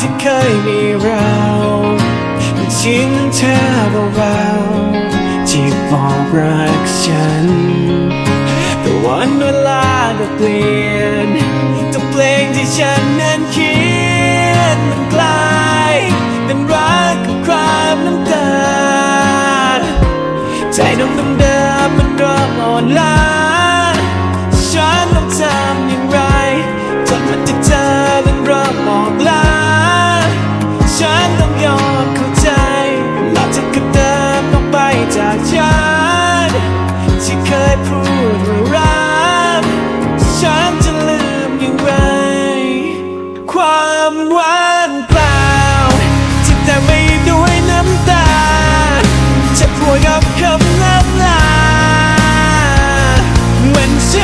ที่เคยมีเราทิ้งเธอเบาๆที่บอกรักฉัน แต่วันเวลาก็เปลี่ยนทุกเพลงที่ฉันนั้นเขียนมันกลายเป็นรักกับความน้ำตา ใจน้องเดิมมันเริ่มอ่อนล้า จากฉันที่เคยพูดว่ารักฉันจะลืมอย่างไร ความหวานเปล่าที่แต่ไม่ด้วยน้ำตา จะพวยกับคำน้ำลาเหมือนฉัน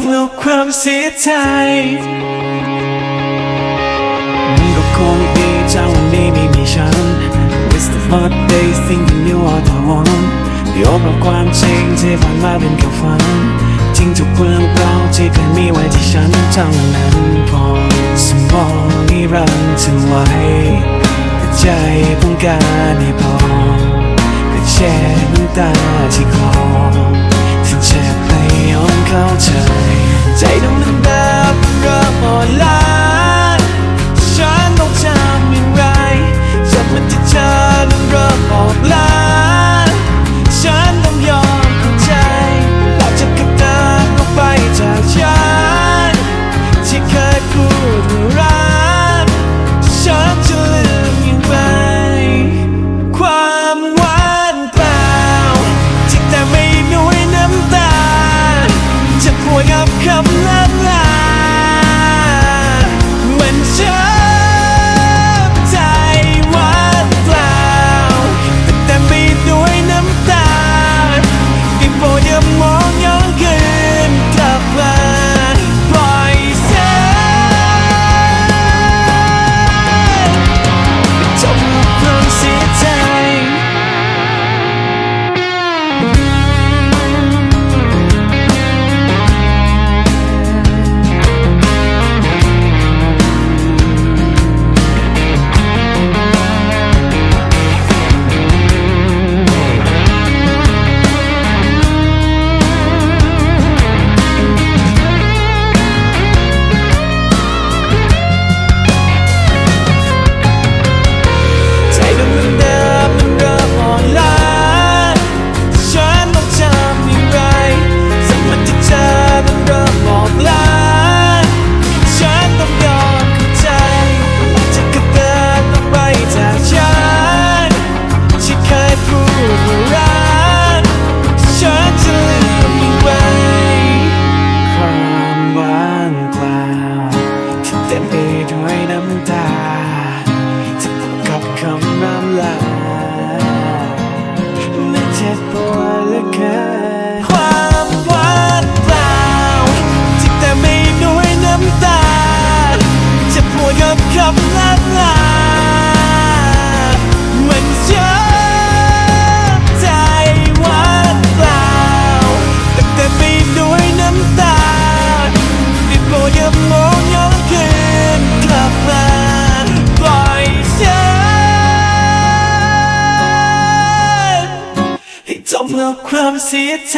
มกับความเสียใจมันก็คงดีเจ้าวันนี้ไม่มีฉัน It's the first day thinking you are the one เดี๋ยวกับความจริงที่ผ่านมาเป็นแค่ฝันทิ้งทุกเรื่องราวที่เคยมีไว้ที่ฉันเท่านั้นพอสมองนิรันดร์ถึงไว้แต่ใจต้องการให้พอก็แช่น้ำตาที่ค ใจ งับคำลา จมกับความเสียใจ